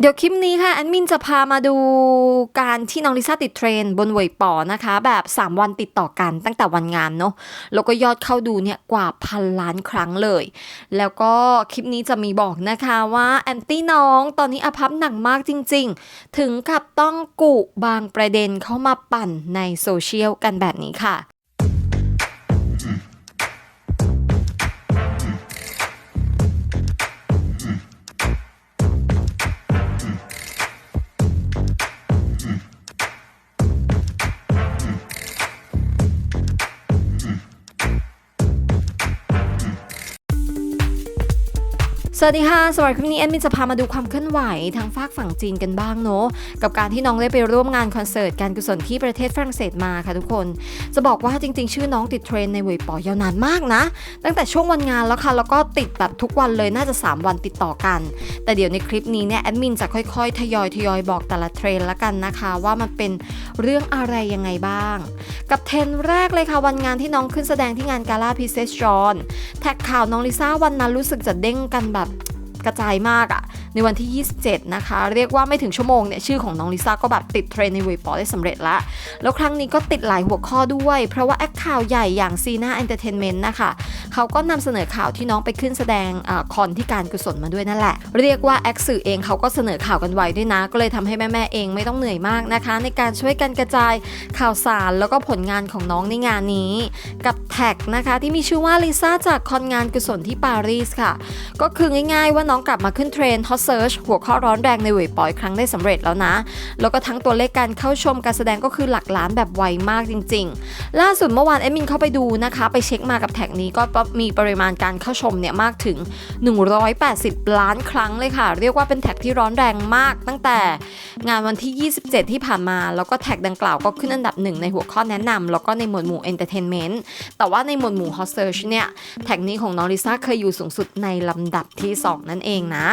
เดี๋ยวคลิปนี้ค่ะแอดมินจะพามาดูการที่น้องลิซ่าติดเทรนด์บนเวยป๋อนะคะ แบบ 3 วันติดต่อกันตั้งแต่วันงานเนาะแล้วก็ยอดเข้าดูเนี่ยกว่าพันล้านครั้งเลย แล้วก็คลิปนี้จะมีบอกนะคะว่าแอนตี้น้องตอนนี้อภัพหนักมากจริง ๆ ถึงกับต้องกุบางประเด็นเข้ามาปั่นในโซเชียลกันแบบนี้ค่ะ สวัสดีค่ะสำหรับคลิปนี้แอดมินจะพามาดูความเคลื่อนไหวทางฝากฝั่งจีนกันบ้างเนาะกับการที่น้องได้ไปร่วมงานคอนเสิร์ตการกุศลที่ประเทศฝรั่งเศสมาค่ะทุกคน จะบอกว่าจริง ๆ ชื่อน้องติดเทรนในเว็บปอยาวนานมากนะ ตั้งแต่ช่วงวันงานแล้วค่ะแล้วก็ติดแบบทุกวันเลยน่าจะ 3 วันติดต่อกัน แต่เดี๋ยวในคลิปนี้เนี่ยแอดมินจะค่อยๆ ทยอยทยอยบอกแต่ละเทรนละกันนะคะ ว่ามันเป็นเรื่องอะไรยังไงบ้าง กับเทรนแรกเลยค่ะวันงานที่น้องขึ้นแสดงที่งานกาลาพิเศษจอนแท็กข่าวน้องลิซ่าวันนั้นรู้สึกจะเด้งกันแบบ กระจายมากอะ ในวันที่ 27 นะคะ เรียกว่าไม่ถึงชั่วโมงเนี่ยชื่อของน้องลิซ่าก็แบบติดเทรนในเว็บปอได้สำเร็จละแล้วครั้งนี้ก็ติดหลายหัวข้อด้วย เพราะว่าแอคข่าวใหญ่อย่างซีน่าเอนเตอร์เทนเมนต์นะคะเขาก็นำเสนอข่าวที่น้องไปขึ้นแสดงอคอนที่การกุศลมาด้วยนั่นแหละ เรียกว่าแอคสื่อเองเขาก็เสนอข่าวกันไวด้วยนะ ก็เลยทำให้แม่ๆเองไม่ต้องเหนื่อยมากนะคะ ในการช่วยกันกระจายข่าวสารแล้วก็ผลงานของน้องในงานนี้ กับแท็กนะคะที่มีชื่อว่าลิซ่าจากคอนงานกุศลที่ปารีสค่ะ ก็คือง่ายๆว่าน้องกลับมาขึ้นเทรนด์ Hot Search หัวข้อร้อนแรงในเว็บปอยครั้งได้สำเร็จแล้วนะ แล้วก็ทั้งตัวเลขการเข้าชมการแสดงก็คือหลักล้านแบบไวมากจริง ๆ ล่าสุดเมื่อวานเอดมินเข้าไปดูนะคะ ไปเช็คมากับแท็กนี้ก็มีปริมาณการเข้าชมเนี่ยมากถึง 180 ล้านครั้งเลยค่ะ เรียกว่าเป็นแท็กที่ร้อนแรงมากตั้งแต่งานวันที่ 27 ที่ผ่านมา แล้วก็แท็กดังกล่าวก็ขึ้นอันดับหนึ่งในหัวข้อแนะนำแล้วก็ในหมวดหมู่ Entertainment แต่ว่าในหมวดหมู่ Hot Search เนี่ยแท็กนี้ของน้องลิซ่าเคยอยู่สูงสุดในลำดับที่ 2 นั่นเองนะ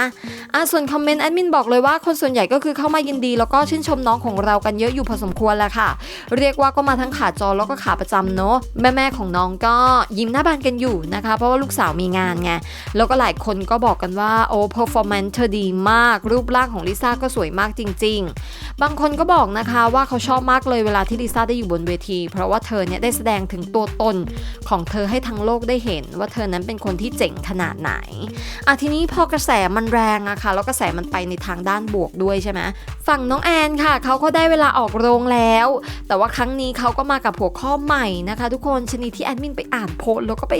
อะส่วนคอมเมนต์แอดมินบอกเลยว่าคนส่วนใหญ่ก็คือเข้ามายินดี แล้วก็ชื่นชมน้องของเรากันเยอะอยู่พอสมควรแหละค่ะ เรียกว่าก็มาทั้งขาจอแล้วก็ขาประจำเนาะแม่แม่ของน้องก็ยิ้มหน้าบานกันอยู่นะคะ เพราะว่าลูกสาวมีงานไงแล้วก็หลายคนก็บอกกันว่าโอ้ performance เธอดีมาก รูปร่างของลิซ่าก็สวยมากจริง ๆ บางคนก็บอกนะคะว่าเขาชอบมากเลยเวลาที่ลิซ่าได้อยู่บนเวที เพราะว่าเธอเนี่ยได้แสดงถึงตัวตนของเธอให้ทั้งโลกได้เห็น ว่าเธอนั้นเป็นคนที่เจ๋งขนาดไหนอะทีนี้พอกระแสมันแรงอะค่ะแล้วกระแสมันไปในทางด้านบวกด้วยใช่ไหมฝั่งน้องแอนค่ะเขาก็ได้เวลาออกโรงแล้ว แต่ว่าครั้งนี้เขาก็มากับหัวข้อใหม่นะคะ ทุกคนชนิดที่แอดมินไปอ่านโพสแล้วก็ไป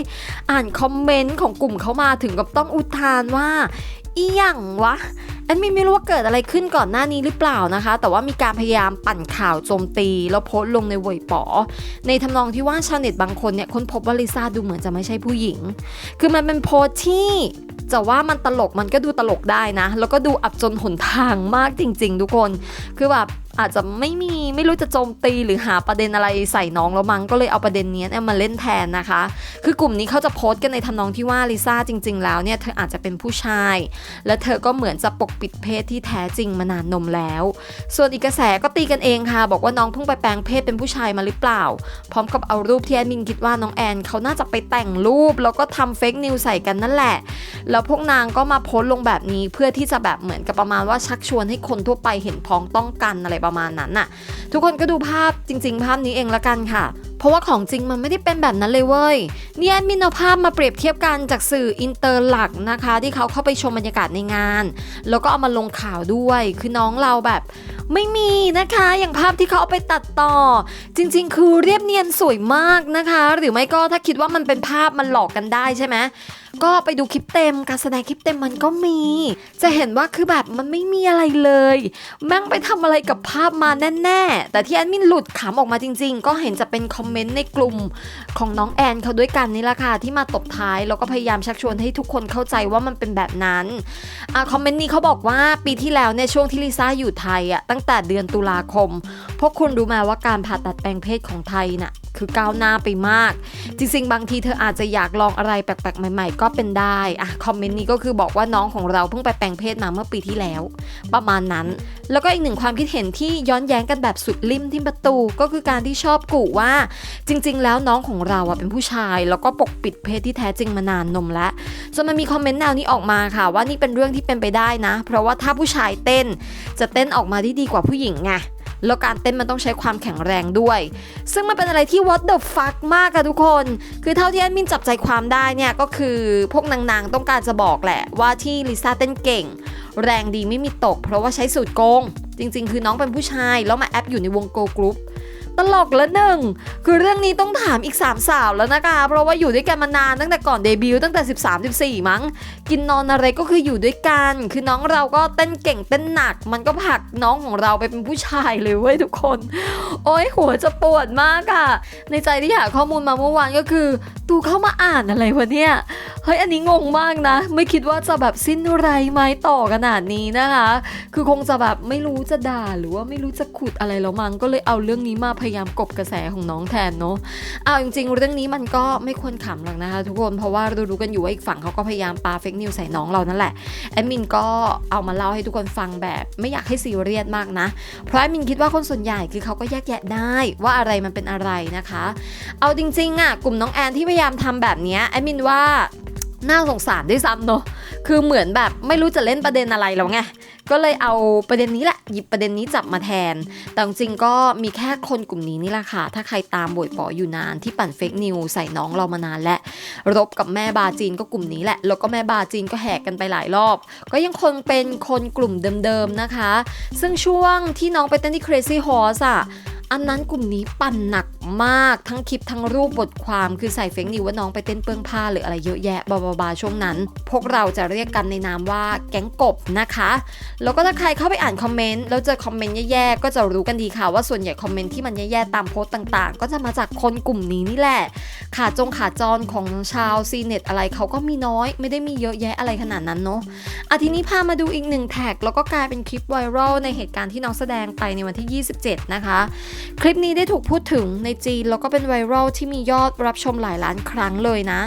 อ่านคอมเมนต์ของกลุ่มเขามาถึงกับต้องอุทานว่าอีหยังวะแอดมินไม่รู้ว่าเกิดอะไรขึ้นก่อนหน้านี้หรือเปล่านะคะ แต่ว่ามีการพยายามปั่นข่าวโจมตี แล้วโพสต์ลงในเวยป๋อ ในทำนองที่ว่าชาวเน็ตบางคนเนี่ยค้นพบว่าลิซ่าดูเหมือนจะไม่ใช่ผู้หญิง คือมันเป็นโพสต์ที่ จะว่ามันตลกมันก็ดูตลกได้นะ แล้วก็ดูอับจนหนทางมากจริง ๆ ทุกคน คือแบบ อาจจะไม่มีไม่รู้จะโจมตีหรือหาประเด็นอะไรใส่น้องแล้วมั้งก็เลยเอาประเด็นนี้เนี่ยมาเล่นแทนนะคะ คือกลุ่มนี้เขาจะโพสต์กันในทำนองที่ว่าลิซ่าจริง ๆ แล้วเนี่ยเธออาจจะเป็นผู้ชาย และเธอก็เหมือนจะปกปิดเพศที่แท้จริงมานานนมแล้ว ส่วนอีกกระแสก็ตีกันเองค่ะ บอกว่าน้องเพิ่งไปแปลงเพศเป็นผู้ชายมาหรือเปล่า พร้อมกับเอารูปที่แอดมินคิดว่าน้องแอนเขาน่าจะไปแต่งรูป แล้วก็ทำเฟกนิวใส่กันนั่นแหละ แล้วพวกนางก็มาโพสต์ลงแบบนี้เพื่อที่จะแบบเหมือนกับประมาณว่าชักชวนให้คนทั่วไปเห็นพ้องต้องกันอะไรประมาณนั้นน่ะ ทุกคนก็ดูภาพจริง ๆ ภาพนี้เองละกันค่ะ เพราะว่าของจริงมันไม่ได้เป็นแบบนั้นเลยเว้ยนี่แอดมินเอาภาพมาเปรียบเทียบกันจากสื่ออินเตอร์หลักนะคะ ที่เขาเข้าไปชมบรรยากาศในงาน แล้วก็เอามาลงข่าวด้วยคือน้องเราแบบไม่มีนะคะ อย่างภาพที่เขาเอาไปตัดต่อ จริง ๆ คือเรียบเนียนสวยมากนะคะ หรือไม่ก็ถ้าคิดว่ามันเป็นภาพมันหลอกกันได้ใช่ไหม ก็ไปดูคลิปเต็มการแสดงคลิปเต็มมันก็มี จะเห็นว่าคือแบบมันไม่มีอะไรเลย แม่งไปทำอะไรกับภาพมาแน่ๆ แต่ที่แอดมินหลุดขำออกมาจริง ๆ ก็เห็นจะเป็นคอมเมนต์ในกลุ่มของน้องแอนเขาด้วยกันนี่แหละค่ะที่มาตบท้ายแล้วก็พยายามชักชวนให้ทุกคนเข้าใจว่ามันเป็นแบบนั้นอคอมเมนต์นี้เขาบอกว่าปีที่แล้วเนี่ยช่วงที่ลิซ่าอยู่ไทยอะตั้งแต่เดือนตุลาคม พวกคุณรู้ไหมว่าการผ่าตัดแปลงเพศของไทยน่ะคือก้าวหน้าไปมาก จริง ๆ บางทีเธออาจจะอยากลองอะไรแปลกๆใหม่ ๆ ก็ก็เป็นได้อะคอมเมนต์นี้ก็คือบอกว่าน้องของเราเพิ่งไปแปลงเพศมาเมื่อปีที่แล้ว ประมาณนั้น แล้วก็อีกหนึ่งความคิดเห็นที่ย้อนแย้งกันแบบสุดริมที่ประตูก็คือการที่ชอบกูว่า จริง ๆ แล้วน้องของเราอะเป็นผู้ชาย แล้วก็ปกปิดเพศที่แท้จริงมานานนมแล้วจนมันมีคอมเมนต์แนวนี้ออกมาค่ะ ว่านี่เป็นเรื่องที่เป็นไปได้นะ เพราะว่าถ้าผู้ชายเต้น จะเต้นออกมาได้ดีกว่าผู้หญิงไง แล้วการเต้นมันต้องใช้ความแข็งแรงด้วย ซึ่งมันเป็นอะไรที่ what the fuck มากอะทุกคน คือเท่าที่แอดมินจับใจความได้เนี่ยก็คือพวกนางๆต้องการจะบอกแหละว่าที่ลิซ่าเต้นเก่ง แรงดีไม่มีตก เพราะว่าใช้สูตรโกง จริง ๆ คือน้องเป็นผู้ชายแล้วมาแอปอยู่ในวงโกกรุ๊ป ตลกละหนึ่งคือเรื่องนี้ต้องถามอีก 3 สาวแล้วนะคะ เพราะว่าอยู่ด้วยกันมานานตั้งแต่ก่อนเดบิวต์ตั้งแต่ 13 14 มั้ง กินนอนอะไรก็คืออยู่ด้วยกัน คือน้องเราก็เต้นเก่งเต้นหนัก มันก็ผลักน้องของเราไปเป็นผู้ชายเลยเว้ยทุกคน โอ้ยหัวจะปวดมากอะในใจที่หาข้อมูลมาเมื่อวานก็คือตูเข้ามาอ่านอะไรวะเนี่ยเฮ้ยอันนี้งงมากนะ ไม่คิดว่าจะแบบสิ้นไรไม้ต่อขนาดนี้นะคะ คือคงจะแบบไม่รู้จะด่าหรือว่าไม่รู้จะขุดอะไรแล้วมั้งก็เลยเอาเรื่องนี้มาพยายามกบกระแสของน้องแทนเนาะเอาจริง ๆ เรื่องนี้มันก็ไม่ควรขำหรอกนะคะทุกคนเพราะว่าเรารู้กันอยู่ว่าอีกฝั่งเขาก็พยายามปาเฟกนิวใส่น้องเรานั่นแหละแอดมินก็เอามาเล่าให้ทุกคนฟังแบบ ไม่อยากให้ซีเรียสมากนะ เพราะแอดมินคิดว่าคนส่วนใหญ่คือเขาก็แยกแยะได้ว่าอะไรมันเป็นอะไรนะคะ เอาจริงๆอะกลุ่มน้องแอนที่พยายามทำแบบนี้แอดมินว่าน่าสงสารด้วยซ้ำเนอะ คือเหมือนแบบไม่รู้จะเล่นประเด็นอะไรแล้วไง ก็เลยเอาประเด็นนี้แหละหยิบประเด็นนี้จับมาแทน แต่จริงๆก็มีแค่คนกลุ่มนี้นี่แหละค่ะ ถ้าใครตามบ่อยปออยู่นานที่ปั่นเฟกนิวใส่น้องเรามานานและ รบกับแม่บาจีนก็กลุ่มนี้แหละ แล้วก็แม่บาจีนก็แหกกันไปหลายรอบ ก็ยังคงเป็นคนกลุ่มเดิมๆนะคะ ซึ่งช่วงที่น้องไปเต้นที่ Crazy Horse อะ อันนั้นกลุ่มนี้ปั่นหนักมากทั้งคลิปทั้งรูปบทความคือใส่เฟกนิวว่าน้องไปเต้นเปื้องผ้าหรืออะไรเยอะแยะบาบาๆช่วงนั้น พวกเราจะเรียกกันในนามว่าแก๊งกบนะคะ แล้วก็ถ้าใครเข้าไปอ่านคอมเมนต์แล้วเจอคอมเมนต์แย่ๆก็จะรู้กันดีค่ะว่าส่วนใหญ่คอมเมนต์ที่มันแย่ๆตามโพสต์ต่าง ๆ ก็จะมาจากคนกลุ่มนี้นี่แหละขาจงขาจรของชาวซีเน็ตอะไรเขาก็มีน้อย ไม่ได้มีเยอะแยะอะไรขนาดนั้นเนาะอาทีนี้พามาดูอีกหนึ่งแท็กแล้วก็กลายเป็นคลิปไวรัลในเหตุการณ์ที่น้องแสดงไปในวันที่ 27 นะคะคลิปนี้ได้ถูกพูดถึงในจีน แล้วก็เป็นไวรัลที่มียอดรับชมหลายล้านครั้งเลยนะ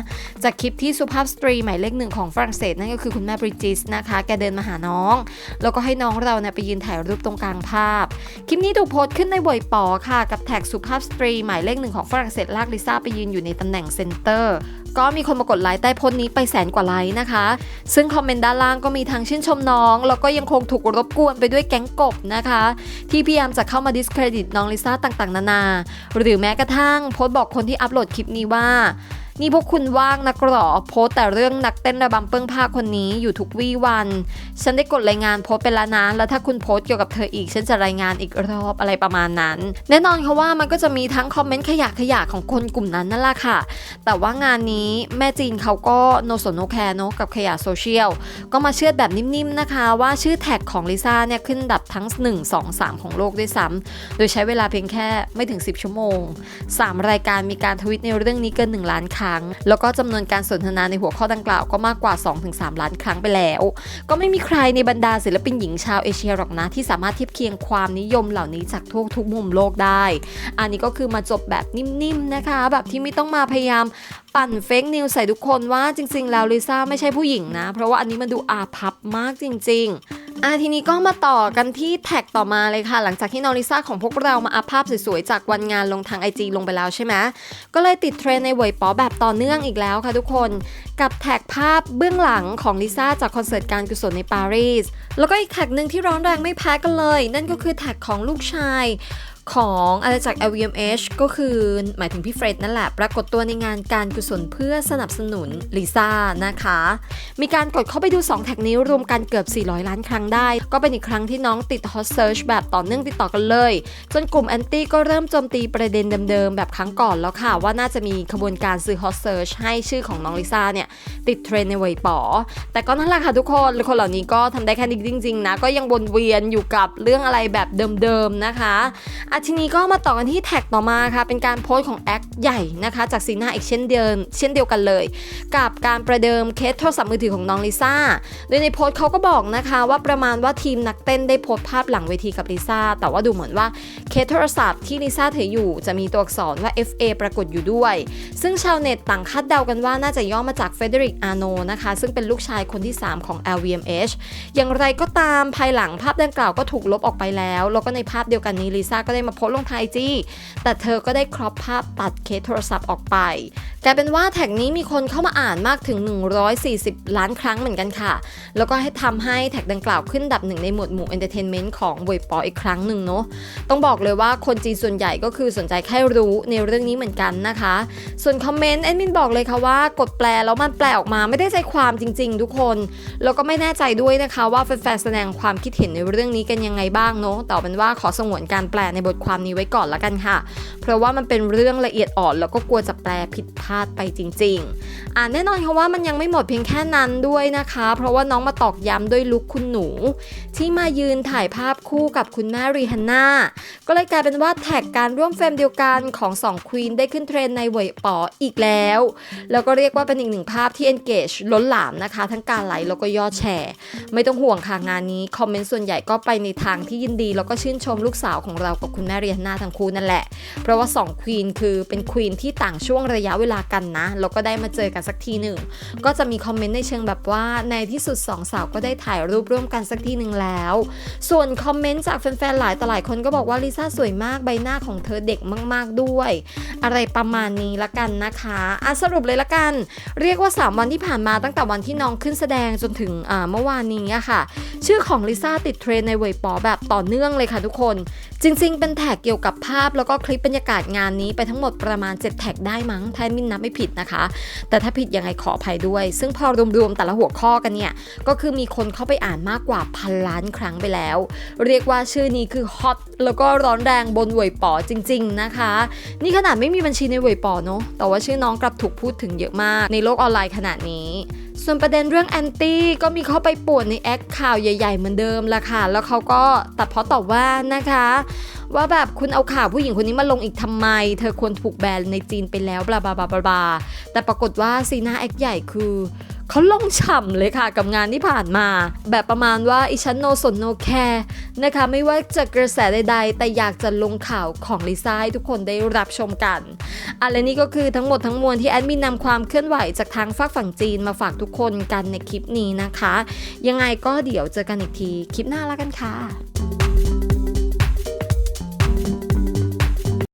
จากคลิปที่สุภาพสตรีหมายเลขหนึ่งของฝรั่งเศสนั่นก็คือคุณแม่บริจิสนะคะ แกเดินมาหาน้อง แล้วก็ให้น้องเราเนี่ยไปยืนถ่ายรูปตรงกลางภาพ คลิปนี้ถูกโพสต์ขึ้นในบอยปอค่ะ กับแท็กสุภาพสตรีหมายเลขหนึ่งของฝรั่งเศสลากลิซ่าไปยืนอยู่ในตำแหน่งเซนเตอร์ก็มีคนมากดไลค์ใต้โพสต์นี้ไปแสนกว่าไลค์นะคะ ซึ่งคอมเมนต์ด้านล่างก็มีทั้งชื่นชมน้อง แล้วก็ยังคงถูกรบกวนไปด้วยแก๊งกบนะคะ ที่พยายามจะเข้ามาดิสเครดิตน้องลิซ่าต่างๆ นานา หรือแม้กระทั่งโพสต์บอกคนที่อัปโหลดคลิปนี้ว่า นี่พวกคุณว่างนักหรอโพสแต่เรื่องนักเต้นระบำเปิ้งผ้าคนนี้อยู่ทุกวี่วัน ฉันได้กดรายงานโพสต์ไปแล้วนะแล้วถ้าคุณโพสเกี่ยวกับเธออีก ฉันจะรายงานอีกรอบอะไรประมาณนั้น แน่นอนค่ะว่ามันก็จะมีทั้งคอมเมนต์ขยะขยะของคนกลุ่มนั้นนั่นแหละค่ะ แต่ว่างานนี้แม่จีนเขาก็โนสนโนแคร์เนอะกับขยะโซเชียลก็มาเชื่อดแบบนิ่มๆนะคะ ว่าชื่อแท็กของลิซ่าเนี่ยขึ้นดับทั้ง 1 2 3 ของโลกด้วยซ้ำโดยใช้เวลาเพียงแค่ไม่ถึง 10 ชั่วโมง 3 รายการมีการทวิตในเรื่องนี้เกิน 1 ล้านครั้งแล้วก็จำนวนการสนทนาในหัวข้อดังกล่าวก็มากกว่า 2-3 ล้านครั้งไปแล้ว ก็ไม่มีใครในบรรดาศิลปินหญิงชาวเอเชียหรอกนะที่สามารถเทียบเคียงความนิยมเหล่านี้จากทั่วทุกมุมโลกได้ อันนี้ก็คือมาจบแบบนิ่มๆนะคะ แบบที่ไม่ต้องมาพยายามปั่นเฟกนิวใส่ทุกคนว่าจริง ๆ แล้วลิซ่าไม่ใช่ผู้หญิงนะ เพราะว่าอันนี้มันดูอาพับมากจริง ๆ อะทีนี้ก็มาต่อกันที่แท็กต่อมาเลยค่ะ หลังจากที่นอริซ่าของพวกเรามาอัพภาพสวยๆ จากวันงานลงทาง IG ลงไปแล้วใช่ไหมก็เลยติดเทรนในเวยป๋อแบบต่อเนื่องอีกแล้วค่ะทุกคนกับแท็กภาพเบื้องหลังของลิซ่าจากคอนเสิร์ตการกุศลในปารีสแล้วก็อีกแท็กหนึ่งที่ร้อนแรงไม่แพ้กันเลย นั่นก็คือแท็กของลูกชาย ของอาณาจักร LVMH ก็คือหมายถึงพี่เฟรดนั่นแหละ ปรากฏตัวในงานการกุศลเพื่อสนับสนุนลิซ่านะคะ มีการกดเข้าไปดู 2 แท็กนี้รวมกันเกือบ 400 ล้านครั้งได้ ก็เป็นอีกครั้งที่น้องติด Hot Search แบบต่อเนื่องติดต่อกันเลย จนกลุ่มแอนตี้ก็เริ่มโจมตีประเด็นเดิมๆ แบบครั้งก่อนแล้วค่ะ ว่าน่าจะมีขบวนการซื้อ Hot Search ให้ชื่อของน้องลิซ่าเนี่ยติดเทรนด์ในเวยป๋อแต่ก็นั่นแหละค่ะทุกคนคนเหล่านี้ก็ทำได้แค่นี้จริงๆนะก็ยังวนเวียนอยู่กับเรื่องอะไรแบบเดิมๆนะคะทีนี้ก็มาต่อกันที่แท็กต่อมาค่ะ เป็นการโพสต์ของแอคใหญ่นะคะ จากซีน่าอีกเช่นเดิมเช่นเดียวกันเลย กับการประเดิมเคสโทรศัพท์มือถือของน้องลิซ่า โดยในโพสต์เขาก็บอกนะคะว่าประมาณว่าทีมนักเต้นได้โพสต์ภาพหลังเวทีกับลิซ่า แต่ว่าดูเหมือนว่าเคสโทรศัพท์ที่ลิซ่าถืออยู่จะมีตัวอักษรว่า FA ปรากฏอยู่ด้วย ซึ่งชาวเน็ตต่างคาดเดากันว่าน่าจะย่อมาจากเฟเดริกอาโนนะคะ ซึ่งเป็นลูกชายคนที่ 3 ของ LVMH อย่างไรก็ตามภายหลังภาพดังกล่าวก็ถูกลบออกไปแล้ว แล้วก็ในภาพเดียวกันนี้ลิซ่าก็ได้มาโพสลงไอจีแต่เธอก็ได้ครอปภาพตัดเคสโทรศัพท์ออกไปกลายเป็นว่าแท็กนี้มีคนเข้ามาอ่านมากถึง 140 ล้านครั้งเหมือนกันค่ะ แล้วก็ให้ทำให้แท็กดังกล่าวขึ้นดับหนึ่งในหมวดหมู่เอนเตอร์เทนเมนต์ของเวยปออีกครั้งหนึ่งเนาะต้องบอกเลยว่าคนจีนส่วนใหญ่ก็คือสนใจแค่รู้ในเรื่องนี้เหมือนกันนะคะ ส่วนคอมเมนต์แอดมินบอกเลยค่ะว่ากดแปลแล้วมันแปลออกมาไม่ได้ใจความจริง ๆ ทุกคน แล้วก็ไม่แน่ใจด้วยนะคะว่าแฟนๆแสดงความคิดเห็นในเรื่องนี้กันยังไงบ้างเนาะแต่อเป็นว่าขอสงวนการแปลในบทความนี้ไว้ก่อนละกันค่ะ เพราะว่ามันเป็นเรื่องละเอียดอ่อน แล้วก็กลัวจะแปลผิดพลาดไปจริง ๆ อ่าแน่นอนค่ะว่ามันยังไม่หมดเพียงแค่นั้นด้วยนะคะ เพราะว่าน้องมาตอกย้ำด้วยลุคคุณหนู ที่มายืนถ่ายภาพคู่กับคุณแม่รีฮันน่าก็เลยกลายเป็นว่าแท็กการร่วมเฟรมเดียวกันของ2ควีนได้ขึ้นเทรนในเวยป๋ออีกแล้ว แล้วก็เรียกว่าเป็นอีกหนึ่งภาพที่ engage ล้นหลามนะคะ ทั้งการไลค์แล้วก็ยอดแชร์ ไม่ต้องห่วงค่ะงานนี้คอมเมนต์ส่วนใหญ่ก็ไปในทางที่ยินดี แล้วก็ชื่นชมลูกสาวของเรากับคุณแม่เรียนนาทั้งคู่นั่นแหละ เพราะว่า2ควีนคือเป็นควีนที่ต่างช่วงระยะเวลากันนะ แล้วก็ได้มาเจอกันสักทีหนึ่ง ก็จะมีคอมเมนต์ในเชิงแบบว่าในที่สุดสองสาวก็ได้ถ่ายรูปร่วมกันสักทีหนึ่งแล้ว ส่วนคอมเมนต์จากแฟนๆหลายต่อหลายคนก็บอกว่าลิซ่าสวยมากใบหน้าของเธอเด็กมาก ๆด้วย อะไรประมาณนี้ละกันนะคะอะสรุปเลยละกัน เรียกว่า 3 วันที่ผ่านมาตั้งแต่วันที่น้องขึ้นแสดงจนถึงเมื่อวานนี้ค่ะ ชื่อของลิซ่าติดเทรนในเวยปอแบบต่อเนื่องเลยค่ะทุกคน จริง ๆ เป็นแท็กเกี่ยวกับภาพแล้วก็คลิปบรรยากาศงานนี้ไปทั้งหมดประมาณ 7 แท็กได้มั้งถ้ามินนับไม่ผิดนะคะ แต่ถ้าผิดยังไงขออภัยด้วย ซึ่งพอรวมๆแต่ละหัวข้อกันเนี่ย ก็คือมีคนเข้าไปอ่านมากกว่าพันล้านครั้งไปแล้ว เรียกว่าชื่อนี้คือฮอตแล้วก็ร้อนแรงบนเวยปอจริง ๆนะคะ นี่ขนาดไม่มีบัญชีในเวยปอเนาะแต่ว่าชื่อน้องกลับถูกพูดถึงเยอะมากในโลกออนไลน์ขนาดนี้ ส่วนประเด็นเรื่องแอนตี้ก็มีเข้าไปป่วนในแอคข่าวใหญ่ๆเหมือนเดิมละค่ะ แล้วเขาก็ตัดเพาะตอบว่านะคะ ว่าแบบคุณเอาข่าวผู้หญิงคนนี้มาลงอีกทำไม เธอควรถูกแบนในจีนไปแล้วบลาบลาบลาบลาบลาแต่ปรากฏว่าซีน่าแอคใหญ่คือ เขาลงฉ่ำเลยค่ะกับงานที่ผ่านมา แบบประมาณว่าอิฉันโนสนโนแคร์นะคะไม่ว่าจะกระแสใดๆ แต่อยากจะลงข่าวของลิซ่าให้ทุกคนได้รับชมกันอะไรนี้ก็คือทั้งหมดทั้งมวลที่แอดมินนำความเคลื่อนไหวจากทางฝากฝั่งจีนมาฝากทุกคนกันในคลิปนี้นะคะ ยังไงก็เดี๋ยวเจอกันอีกทีคลิปหน้าแล้วกันค่ะ